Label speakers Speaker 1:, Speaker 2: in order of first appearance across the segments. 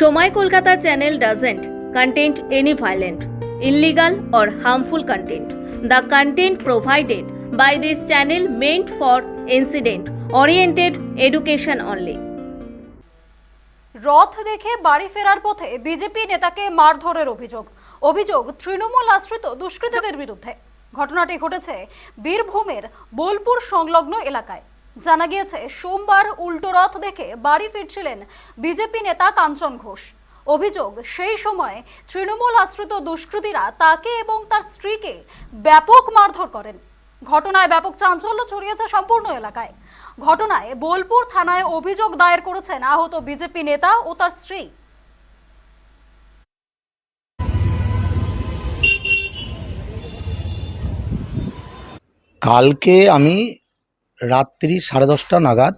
Speaker 1: Samay Kolkata channel doesn't contain any violent illegal or harmful content the content provided by this channel meant for incident oriented education only
Speaker 2: রথ দেখে বাড়ি ফেরার পথে BJP নেতাকে মারধরের অভিযোগ। অভিযোগ তৃণমূল আশ্রিত দুষ্কৃতীদের বিরুদ্ধে। ঘটনাটি ঘটেছে বীরভূমের বোলপুর সংলগ্ন এলাকায়। জানা গিয়েছে, সোমবার উল্টো রথ দেখে বাড়ি ফিরছিলেন বিজেপি নেতা কাঞ্চন ঘোষ। অভিযোগ, সেই সময় তৃণমূল আশ্রিত দুষ্কৃতীরা তাকে এবং তার স্ত্রীকে ব্যাপক মারধর করেন। ঘটনায় ব্যাপক চাঞ্চল্য ছড়িয়েছে সম্পূর্ণ এলাকায়। ঘটনায় বোলপুর থানায় অভিযোগ দায়ের করেছেন আহত বিজেপি নেতা ও তার স্ত্রী।
Speaker 3: কালকে আমি রাত্রি সাড়ে দশটা নাগাদ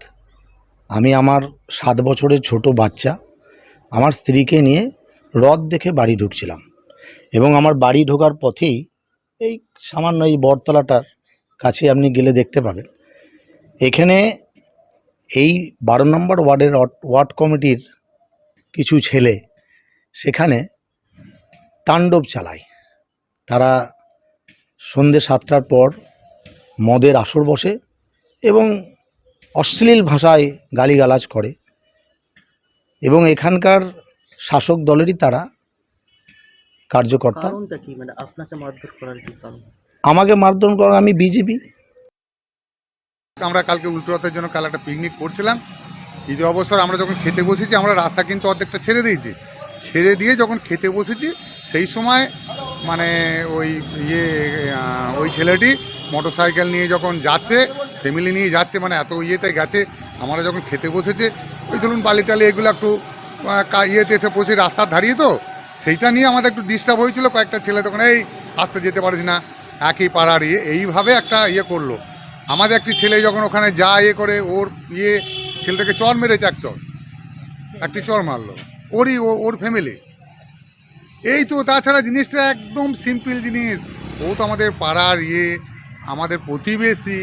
Speaker 3: আমি আমার সাত বছরের ছোট বাচ্চা আমার স্ত্রীকে নিয়ে রথ দেখে বাড়ি ঢুকছিলাম এবং আমার বাড়ি ঢোকার পথেই এই সামান্য এই বটতলাটার কাছে আপনি গেলে দেখতে পাবেন। এখানে এই বারো নম্বর ওয়ার্ডের ওয়ার্ড কমিটির কিছু ছেলে সেখানে তাণ্ডব চালায়। তারা সন্ধ্যে সাতটার পর মদের আসর বসে এবং অশ্লীল ভাষায় গালিগালাজ করে। এবং এখানকার শাসক দলেরই তারা কার্যকর্তা।
Speaker 4: কারণটা কি? মানে আপনাকে মারধর করার কি কারণ?
Speaker 3: আমাকে মারধর করা আমি বিজেপি।
Speaker 5: আমরা কালকে উল্টো রথের জন্য কাল একটা পিকনিক করছিলাম। ঈদে অবসর আমরা যখন খেতে বসেছি আমরা রাস্তা কিন্তু অর্ধেকটা ছেড়ে দিয়েছি। ছেড়ে দিয়ে যখন খেতে বসেছি সেই সময় মানে ওই ইয়ে ওই ছেলেটি মোটর সাইকেল নিয়ে যখন যাচ্ছে ফ্যামিলি নিয়ে যাচ্ছে মানে এত ইয়েতে গেছে, আমরা যখন খেতে বসেছে, ওই ধরুন বালি টালি এগুলো একটু ইয়েতে এসে বসে রাস্তার দাঁড়িয়ে তো, সেইটা নিয়ে আমাদের একটু ডিস্টার্ব হয়েছিল কয়েকটা ছেলে, তখন এই আসতে যেতে পারিস না, একই পাড়ার ইয়ে এইভাবে একটা ইয়ে করল। আমাদের একটি ছেলে যখন ওখানে যা ইয়ে করে, ওর ইয়ে ছেলেটাকে চর মেরেছে এক চর, একটি চর মারলো, ওরই ওর ফ্যামিলি এই তো, তাছাড়া জিনিসটা একদম সিম্পল জিনিস, ও তো আমাদের পাড়ার ইয়ে আমাদের প্রতিবেশী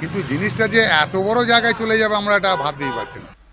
Speaker 5: কিন্তু জিনিসটা যে এত বড় জায়গায় চলে যাবে আমরা এটা ভাবতেই পারছি না।